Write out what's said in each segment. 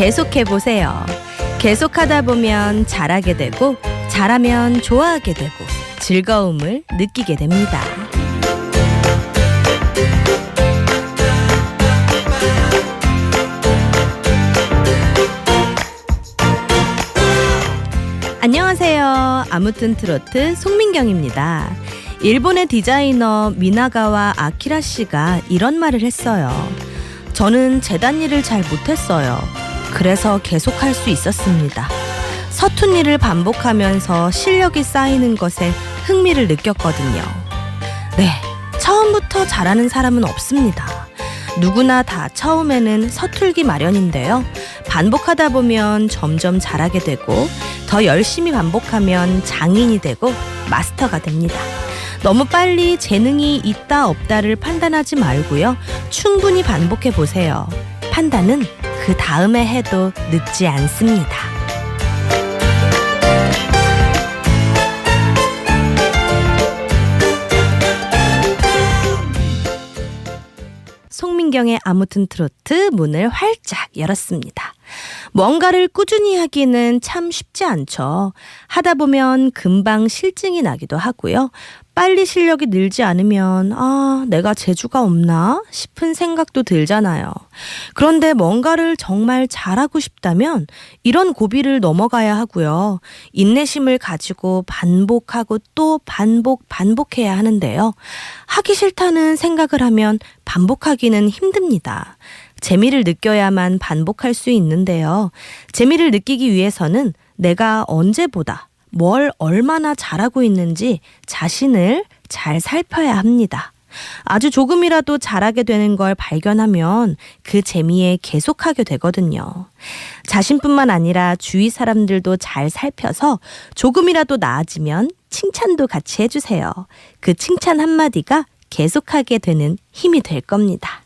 계속해 보세요. 계속하다 보면 잘하게 되고 잘하면 좋아하게 되고 즐거움을 느끼게 됩니다. 안녕하세요. 아무튼 트로트 송민경입니다. 일본의 디자이너 미나가와 아키라 씨가 이런 말을 했어요. 저는 재단 일을 잘 못했어요. 그래서 계속할 수 있었습니다. 서툰 일을 반복하면서 실력이 쌓이는 것에 흥미를 느꼈거든요. 네, 처음부터 잘하는 사람은 없습니다. 누구나 다 처음에는 서툴기 마련인데요. 반복하다 보면 점점 잘하게 되고 더 열심히 반복하면 장인이 되고 마스터가 됩니다. 너무 빨리 재능이 있다 없다를 판단하지 말고요. 충분히 반복해 보세요. 판단은 그 다음에 해도 늦지 않습니다. 송민경의 아무튼 트로트 문을 활짝 열었습니다. 뭔가를 꾸준히 하기는 참 쉽지 않죠. 하다 보면 금방 실증이 나기도 하고요. 빨리 실력이 늘지 않으면, 아, 내가 재주가 없나? 싶은 생각도 들잖아요. 그런데 뭔가를 정말 잘하고 싶다면 이런 고비를 넘어가야 하고요. 인내심을 가지고 반복하고 또 반복, 반복해야 하는데요. 하기 싫다는 생각을 하면 반복하기는 힘듭니다. 재미를 느껴야만 반복할 수 있는데요. 재미를 느끼기 위해서는 내가 언제보다 뭘 얼마나 잘하고 있는지 자신을 잘 살펴야 합니다. 아주 조금이라도 잘하게 되는 걸 발견하면 그 재미에 계속하게 되거든요. 자신뿐만 아니라 주위 사람들도 잘 살펴서 조금이라도 나아지면 칭찬도 같이 해주세요. 그 칭찬 한마디가 계속하게 되는 힘이 될 겁니다.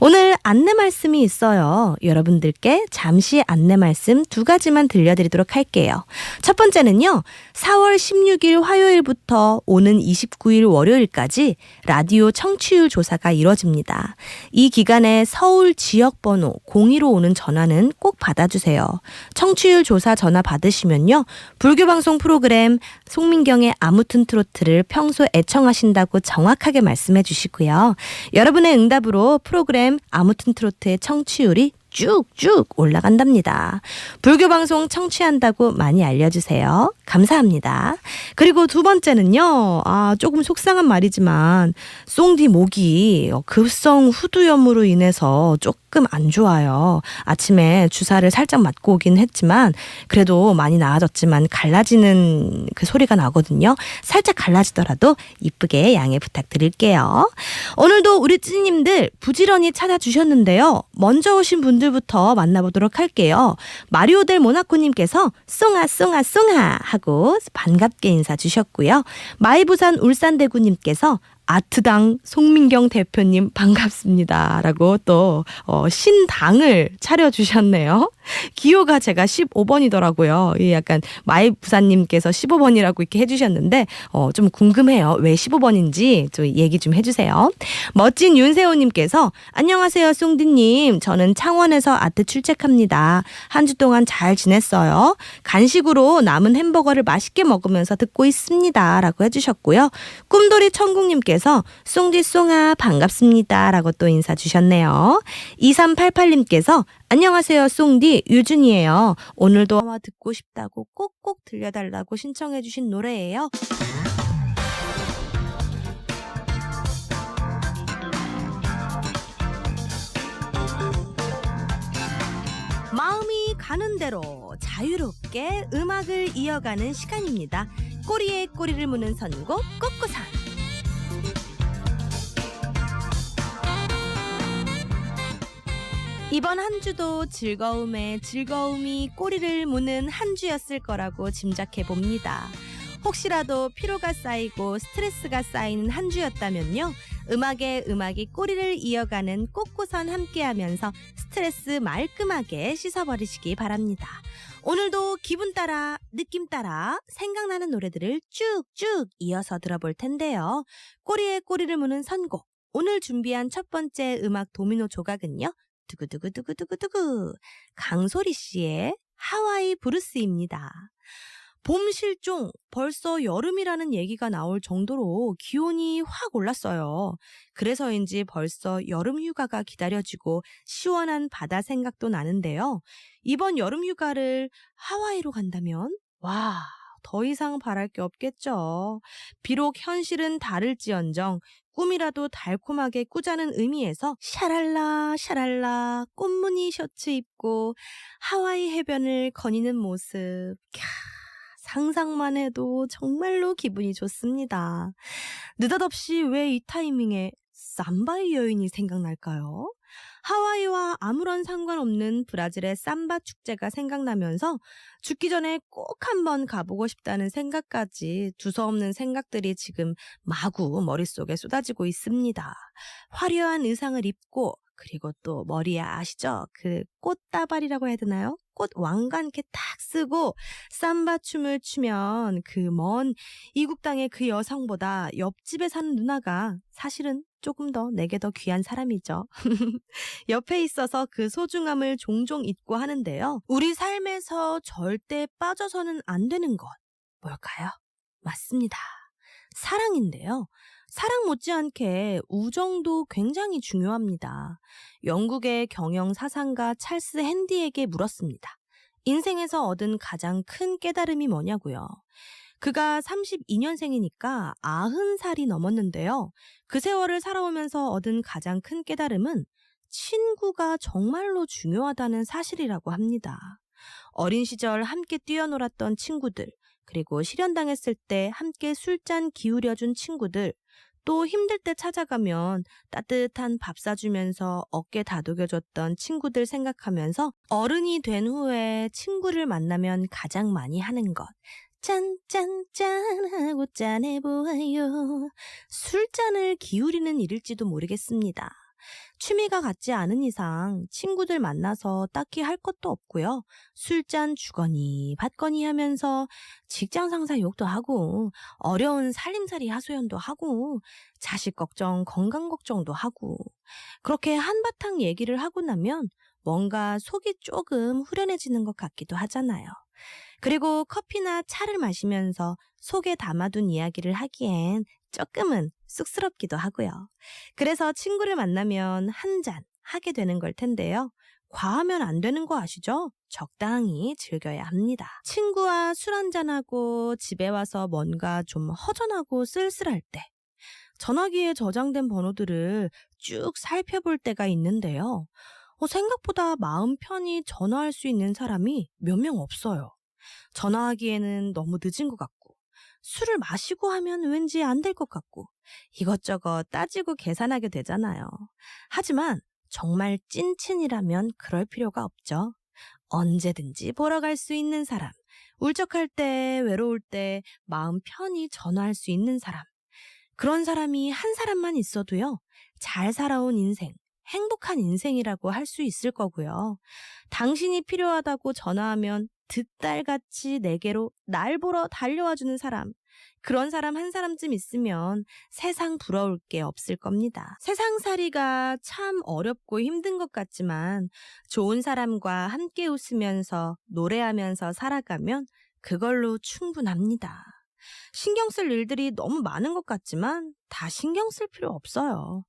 오늘 안내 말씀이 있어요. 여러분들께 잠시 안내 말씀 두 가지만 들려드리도록 할게요. 첫 번째는요, 4월 16일 화요일부터 오는 29일 월요일까지 라디오 청취율 조사가 이뤄집니다. 이 기간에 서울 지역 번호 02로 오는 전화는 꼭 받아주세요. 청취율 조사 전화 받으시면요, 불교 방송 프로그램 송민경의 아무튼 트로트를 평소 애청하신다고 정확하게 말씀해 주시고요. 여러분의 응답으로 프로그램 아무튼 트로트의 청취율이 쭉쭉 올라간답니다. 불교 방송 청취한다고 많이 알려주세요. 감사합니다. 그리고 두 번째는요, 아, 조금 속상한 말이지만, 송디 목이 급성 후두염으로 인해서 조금 안 좋아요. 아침에 주사를 살짝 맞고 오긴 했지만, 그래도 많이 나아졌지만, 갈라지는 그 소리가 나거든요. 살짝 갈라지더라도 이쁘게 양해 부탁드릴게요. 오늘도 우리 찌님들 부지런히 찾아주셨는데요. 먼저 오신 분들 부터 만나보도록 할게요. 마리오 델 모나코님께서 쏭아 쏭아 쏭아 하고 반갑게 인사 주셨고요. 마이부산 울산대구님께서 아트당 송민경 대표님 반갑습니다. 라고 또, 어, 신당을 차려주셨네요. 기호가 제가 15번이더라고요. 이 약간 마이 부사님께서 15번이라고 이렇게 해주셨는데, 어, 좀 궁금해요. 왜 15번인지 좀 얘기 좀 해주세요. 멋진 윤세호님께서, 안녕하세요, 송디님. 저는 창원에서 아트 출첵합니다. 한 주 동안 잘 지냈어요. 간식으로 남은 햄버거를 맛있게 먹으면서 듣고 있습니다. 라고 해주셨고요. 꿈돌이 천국님께서, 송디 송아 반갑습니다. 라고 또 인사 주셨네요. 2388님께서, 안녕하세요, 송디 유준이에요. 오늘도 와 듣고 싶다고 꼭꼭 들려달라고 신청해주신 노래예요. 마음이 가는 대로 자유롭게 음악을 이어가는 시간입니다. 꼬리에 꼬리를 무는 선곡 꼬꼬산. 이번 한 주도 즐거움에 즐거움이 꼬리를 무는 한 주였을 거라고 짐작해 봅니다. 혹시라도 피로가 쌓이고 스트레스가 쌓이는 한 주였다면요. 음악에 음악이 꼬리를 이어가는 꽃고선 함께 하면서 스트레스 말끔하게 씻어버리시기 바랍니다. 오늘도 기분 따라, 느낌 따라 생각나는 노래들을 쭉쭉 이어서 들어볼 텐데요. 꼬리에 꼬리를 무는 선곡. 오늘 준비한 첫 번째 음악 도미노 조각은요. 두구두구두구두구두구. 강소리 씨의 하와이 브루스입니다. 봄 실종, 벌써 여름이라는 얘기가 나올 정도로 기온이 확 올랐어요. 그래서인지 벌써 여름 휴가가 기다려지고 시원한 바다 생각도 나는데요. 이번 여름 휴가를 하와이로 간다면, 와, 더 이상 바랄 게 없겠죠. 비록 현실은 다를지언정 꿈이라도 달콤하게 꾸자는 의미에서 샤랄라 샤랄라 꽃무늬 셔츠 입고 하와이 해변을 거니는 모습. 캬, 상상만 해도 정말로 기분이 좋습니다. 느닷없이 왜 이 타이밍에 삼바의 여인이 생각날까요? 하와이와 아무런 상관없는 브라질의 삼바 축제가 생각나면서 죽기 전에 꼭 한번 가보고 싶다는 생각까지 두서없는 생각들이 지금 마구 머릿속에 쏟아지고 있습니다. 화려한 의상을 입고 그리고 또 머리에 아시죠? 그 꽃다발이라고 해야 되나요? 꽃 왕관 이렇게 탁 쓰고 삼바 춤을 추면 그 먼 이국 땅의 그 여성보다 옆집에 사는 누나가 사실은 조금 더 내게 더 귀한 사람이죠. 옆에 있어서 그 소중함을 종종 잊고 하는데요. 우리 삶에서 절대 빠져서는 안 되는 것. 뭘까요? 맞습니다. 사랑인데요. 사랑 못지않게 우정도 굉장히 중요합니다. 영국의 경영 사상가 찰스 핸디에게 물었습니다. 인생에서 얻은 가장 큰 깨달음이 뭐냐고요. 그가 32년생이니까 90살이 넘었는데요. 그 세월을 살아오면서 얻은 가장 큰 깨달음은 친구가 정말로 중요하다는 사실이라고 합니다. 어린 시절 함께 뛰어놀았던 친구들, 그리고 실현당했을 때 함께 술잔 기울여준 친구들, 또 힘들 때 찾아가면 따뜻한 밥 사주면서 어깨 다독여줬던 친구들 생각하면서 어른이 된 후에 친구를 만나면 가장 많이 하는 것. 짠, 짠, 짠 하고 짠해 보아요. 술잔을 기울이는 일일지도 모르겠습니다. 취미가 같지 않은 이상 친구들 만나서 딱히 할 것도 없고요. 술잔 주거니 받거니 하면서 직장 상사 욕도 하고 어려운 살림살이 하소연도 하고 자식 걱정, 건강 걱정도 하고 그렇게 한바탕 얘기를 하고 나면 뭔가 속이 조금 후련해지는 것 같기도 하잖아요. 그리고 커피나 차를 마시면서 속에 담아둔 이야기를 하기엔 조금은 쑥스럽기도 하고요. 그래서 친구를 만나면 한 잔 하게 되는 걸 텐데요. 과하면 안 되는 거 아시죠? 적당히 즐겨야 합니다. 친구와 술 한잔하고 집에 와서 뭔가 좀 허전하고 쓸쓸할 때 전화기에 저장된 번호들을 쭉 살펴볼 때가 있는데요. 어, 생각보다 마음 편히 전화할 수 있는 사람이 몇 명 없어요. 전화하기에는 너무 늦은 것 같고, 술을 마시고 하면 왠지 안 될 것 같고, 이것저것 따지고 계산하게 되잖아요. 하지만 정말 찐친이라면 그럴 필요가 없죠. 언제든지 보러 갈 수 있는 사람, 울적할 때, 외로울 때 마음 편히 전화할 수 있는 사람. 그런 사람이 한 사람만 있어도요, 잘 살아온 인생, 행복한 인생이라고 할 수 있을 거고요. 당신이 필요하다고 전화하면 듣딸같이 내게로 날 보러 달려와 주는 사람. 그런 사람 한 사람쯤 있으면 세상 부러울 게 없을 겁니다. 세상살이가 참 어렵고 힘든 것 같지만 좋은 사람과 함께 웃으면서 노래하면서 살아가면 그걸로 충분합니다. 신경 쓸 일들이 너무 많은 것 같지만 다 신경 쓸 필요 없어요.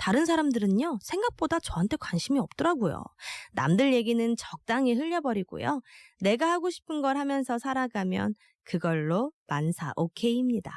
다른 사람들은요, 생각보다 저한테 관심이 없더라고요. 남들 얘기는 적당히 흘려버리고요. 내가 하고 싶은 걸 하면서 살아가면 그걸로 만사 오케이입니다.